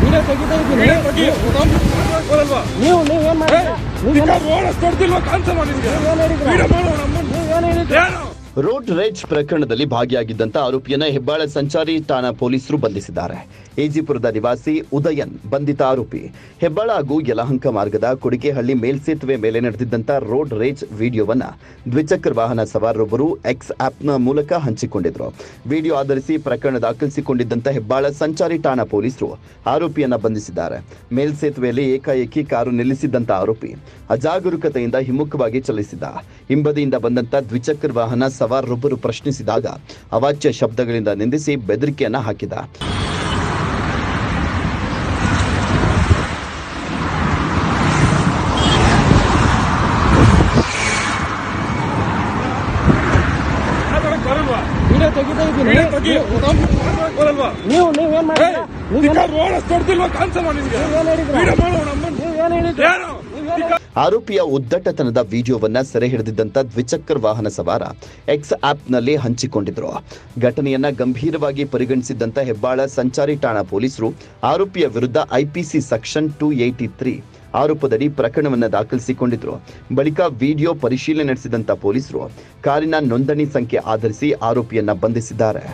Video ತೆಗಿತಾ ಇದ್ದೀನಿ ನೀವು ನೀವೇನ್ ಮಾಡಿದ್ರಾ? ನೀವೇನ್ ಓಡಸ್ ರೋಡ್ ರೇಜ್ ಪ್ರಕರಣದಲ್ಲಿ ಭಾಗಿಯಾಗಿದ್ದಂತ ಆರೋಪಿಯನ್ನ ಹೆಬ್ಬಾಳ ಸಂಚಾರಿ ಠಾಣಾ ಪೊಲೀಸರು ಬಂಧಿಸಿದ್ದಾರೆ. ಎಜಿಪುರದ ನಿವಾಸಿ ಉದಯನ್ ಬಂಧಿತ ಆರೋಪಿ. ಹೆಬ್ಬಾಳ ಹಾಗೂ ಯಲಹಂಕ ಮಾರ್ಗದ ಕುಡಿಕೆಹಳ್ಳಿ ಮೇಲ್ಸೇತುವೆ ಮೇಲೆ ನಡೆದಿದ್ದಂತ ರೋಡ್ ರೇಜ್ ವಿಡಿಯೋವನ್ನ ದ್ವಿಚಕ್ರ ವಾಹನ ಸವಾರರೊಬ್ಬರು ಎಕ್ಸ್ ಆಪ್ನ ಮೂಲಕ ಹಂಚಿಕೊಂಡಿದ್ರು. ವಿಡಿಯೋ ಆಧರಿಸಿ ಪ್ರಕರಣ ದಾಖಲಿಸಿಕೊಂಡಿದ್ದಂತ ಹೆಬ್ಬಾಳ ಸಂಚಾರಿ ಠಾಣಾ ಪೊಲೀಸರು ಆರೋಪಿಯನ್ನ ಬಂಧಿಸಿದ್ದಾರೆ. ಮೇಲ್ಸೇತುವೆಯಲ್ಲಿ ಏಕಾಏಕಿ ಕಾರು ನಿಲ್ಲಿಸಿದ್ದಂತ ಆರೋಪಿ ಅಜಾಗರೂಕತೆಯಿಂದ ಹಿಮ್ಮುಖವಾಗಿ ಚಲಿಸಿದ ಹಿಂಬದಿಯಿಂದ ಬಂದಂತ ದ್ವಿಚಕ್ರ ವಾಹನ ಸವಾರರೊಬ್ಬರು ಪ್ರಶ್ನಿಸಿದಾಗ ಅವಾಚ್ಯ ಶಬ್ದಗಳಿಂದ ನಿಂದಿಸಿ ಬೆದರಿಕೆಯನ್ನ ಹಾಕಿದ. ನೀವು ನೀವೇನ್ ಮಾಡಿದ್ರಾ? ನೀವೇನ್ ಓಡಸ್ ಕೊಡ್ತಿಲ್ವಾ ಹೇಳಿದ್ರಿ ನಿನ್ಗೆ ನೀವೇನ್ ಹೇಳಿದ್ರಾ? ಆರೋಪಿಯ ಉದ್ದಟತನದ ವಿಡಿಯೋವನ್ನ ಸೆರೆ ಹಿಡಿದಿದ್ದಂತ ದ್ವಿಚಕ್ರ ವಾಹನ ಸವಾರ ಎಕ್ಸ್ ಆಪ್ನಲ್ಲಿ ಹಂಚಿಕೊಂಡಿದ್ರು. ಘಟನೆಯನ್ನ ಗಂಭೀರವಾಗಿ ಪರಿಗಣಿಸಿದ್ದಂತ ಹೆಬ್ಬಾಳ ಸಂಚಾರಿ ಠಾಣಾ ಪೊಲೀಸರು ಆರೋಪಿಯ ವಿರುದ್ಧ IPC section two eighty three ಆರೋಪದಡಿ ಪ್ರಕರಣವನ್ನ ದಾಖಲಿಸಿಕೊಂಡಿದ್ರು. ಬಳಿಕ ವಿಡಿಯೋ ಪರಿಶೀಲನೆ ನಡೆಸಿದಂತ ಪೊಲೀಸರು ಕಾರಿನ ನೋಂದಣಿ ಸಂಖ್ಯೆ ಆಧರಿಸಿ ಆರೋಪಿಯನ್ನ ಬಂಧಿಸಿದ್ದಾರೆ.